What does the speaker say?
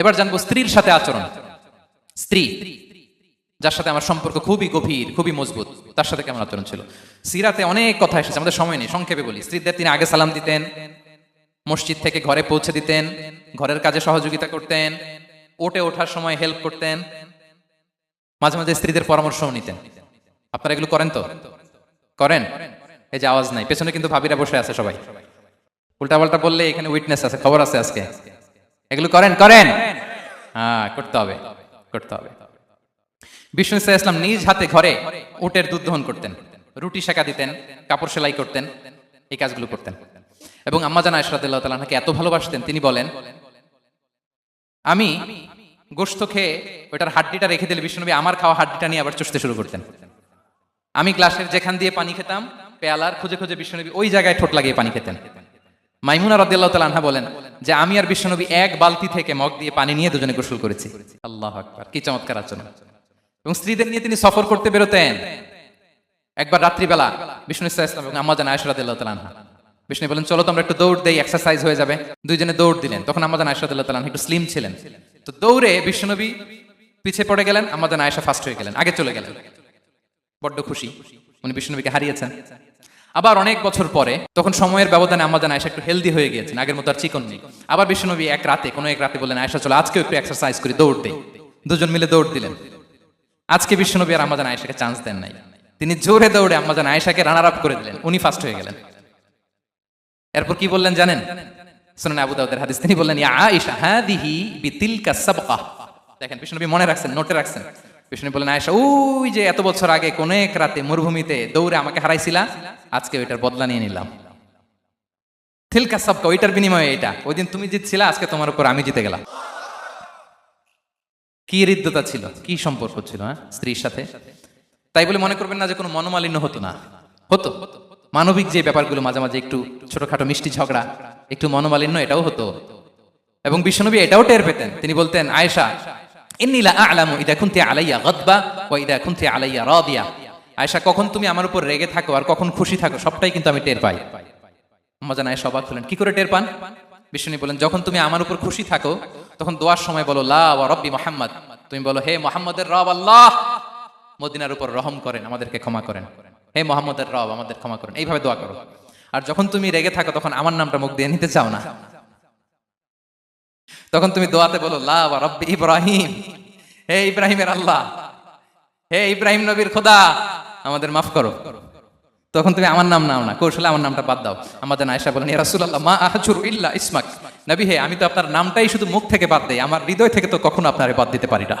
এবার জানব স্ত্রীর সাথে আচরণ। স্ত্রী, যার সাথে আমার সম্পর্ক খুবই গভীর, খুবই মজবুত, তার সাথে কেমন আচরণ ছিল? সিরাতে অনেক কথা এসেছে, আমাদের সময় নেই, সংক্ষেপে বলি। স্ত্রীদের তিনি আগে সালাম দিতেন, মসজিদ থেকে ঘরে পৌঁছে দিতেন, ঘরের কাজে সহযোগিতা করতেন, ওটে ওঠার সময় হেল্প করতেন, মাঝে মাঝে স্ত্রীদের পরামর্শও নিতেন। আপনারা এগুলো করেন তো? করেন? এই যে আওয়াজ নাই, পেছনে কিন্তু ভাবিরা বসে আছে সবাই। উল্টাপাল্টা বললে এখানে উইটনেস আছে, খবর আছে আজকে। এগুলো করেন করেন। হ্যাঁ করতে হবে করতে হবে। বিষ্ণু ইসা ইসলাম নিজ হাতে ঘরে উটের দুধ দহন করতেন, রুটি শেখা দিতেন, কাপড় সেলাই করতেন, এই কাজগুলো করতেন। এবং আম্মা জানা ইসরাতুল্লাহ তালাকে এত ভালোবাসতেন, তিনি বলেন, আমি গোস্ত খেয়ে ওটার হাড্ডিটা রেখে দিলে বিষ্ণুনবী আমার খাওয়া হাড্ডিটা নিয়ে আবার চষতে শুরু করতেন। আমি গ্লাসের যেখান দিয়ে পানি খেতাম, পেয়ালার খুঁজে খুঁজে বিষ্ণুনবী ওই জায়গায় ঠোঁট লাগিয়ে পানি খেতেন। মাইমুনা রদিয়াল্লাহ তালা আনহা বলেন যে আমি আর বিশ্বনবী এক বালতি থেকে মগ দিয়ে পানি নিয়ে দুজনে গোসল করেছি। আল্লাহ আকবার, কি চমৎকার আচরণ। এবং স্ত্রীদের নিয়ে তিনি সফর করতে বেরোতেন। একবার রাত্রিবেলা বিষ্ণু ইসলাম এবং আয়সরাদিল্লাহ তালা বিষ্ণু বলেন, চলো তোমরা একটু দৌড় দেই এক্সারসাইজ হয়ে যাবে। দুইজনে দৌড় দিলেন। তখন আয়সরাদিল্লাহ তালা একটু স্লিম ছিলেন। তো দৌড়ে বিষ্ণুনবী পিছিয়ে পড়ে গেলেন আমাদের আয়সা ফার্স্ট হয়ে গেলেন, আগে চলে গেলেন। বড্ড খুশি। উনি বিষ্ণুনবীকে হারিয়েছেন। আবার অনেক বছর পরে, তখন সময়ের ব্যবধানে আমাদের আয়সা একটু হেলদি হয়ে গিয়েছেন। আগের মতো আর চিকন নেই। আবার বিষ্ণুনবী এক রাতে, কোনো এক রাতে বলেন আয়সা চলো আজকেও একটু এক্সারসাইজ করি, দৌড় দেই। দুজন মিলে দৌড় দিলেন। আজকে বিষ্ণুনবী আর আমাদের আয়সাকে চান্স দেন নাই। তিনি জোরে দৌড়ে আমাদের আয়সাকে রানার আপ করে দিলেন। উনি ফার্স্ট হয়ে গেলেন। এরপর কি বললেন জানেন? শুনুন আবু দাউদের হাদিস। তিনি বললেন, ইয়া আয়েশা, হাদিহি বিতিলকা সাবকা। দেখেন বিষ্ণুনবী মনে রাখছেন, নোটে রাখছেন। বিষ্ণু বললেন, আয়েশা, ওই যে এত বছর আগে কোন এক রাতে মরুভূমিতে দৌড়ে আমাকে হারাইছিলা, আজকে ওইটার বদলা নিয়ে নিলাম। থিলকা সাবকা, ওইটার বিনিময়ে এটা। ওই দিন তুমি জিতছিলা, আজকে তোমার উপর আমি জিতে গেলাম। কি হৃদ্যতা ছিল, কি সম্পর্ক ছিল হ্যাঁ স্ত্রীর সাথে? তাই বলে মনে করবেন না যে কোনো মনোমালিন্য হতো না। হতো। মানবিক যে ব্যাপারগুলো মাঝে মাঝে একটু ছোটখাটো মিষ্টি ঝগড়া, একটু মনোমালিন্য, এটাও হতো। এবং বিশ্বনবী এটাও টের পেতেন। তিনি বলতেন, আয়েশা ইন্নিলা আলামু ইদা আলাইয়া গদবা ইদা আলাইয়া রাদিয়া। কখন তুমি আমার উপর রেগে থাকো আর কখন খুশি থাকো, সবটাই কিন্তু আমি টের পাই। হলেন, কি করে টের পান? বলেন যখন তুমি আমার উপর খুশি থাকো, তখন দোয়ার সময় বলো, লা ওয়া রব্বি মোহাম্মদ। তুমি বলো, হে মোহাম্মদের রব আল্লাহ! মদিনার উপর রহম করেন, আমাদেরকে ক্ষমা করেন। হে মোহাম্মদের রব, আমাদের ক্ষমা করেন। এইভাবে দোয়া করো। আর যখন তুমি রেগে থাকো, তখন আমার নামটা মুখ দিয়ে নিতে চাও না। তখন তুমি দোয়াতে বলো ইব্রাহিম। হে ইব্রাহিমের আল্লাহ, হে ইব্রাহিম নবীর খোদা, আমাদের মাফ করো। তখন তুমি আমার নাম নাও না, কৌশলে আমার নামটা বাদ দাও। আমাদের আয়সা বলেন রাসুল্লাহ মা আহাজুর ইল্লা ইসমাক। নবী হে, আমি তো আপনার নামটাই শুধু মুখ থেকে বাদ দেই, আমার হৃদয় থেকে তো কখনো আপনারে বাদ দিতে পারি না।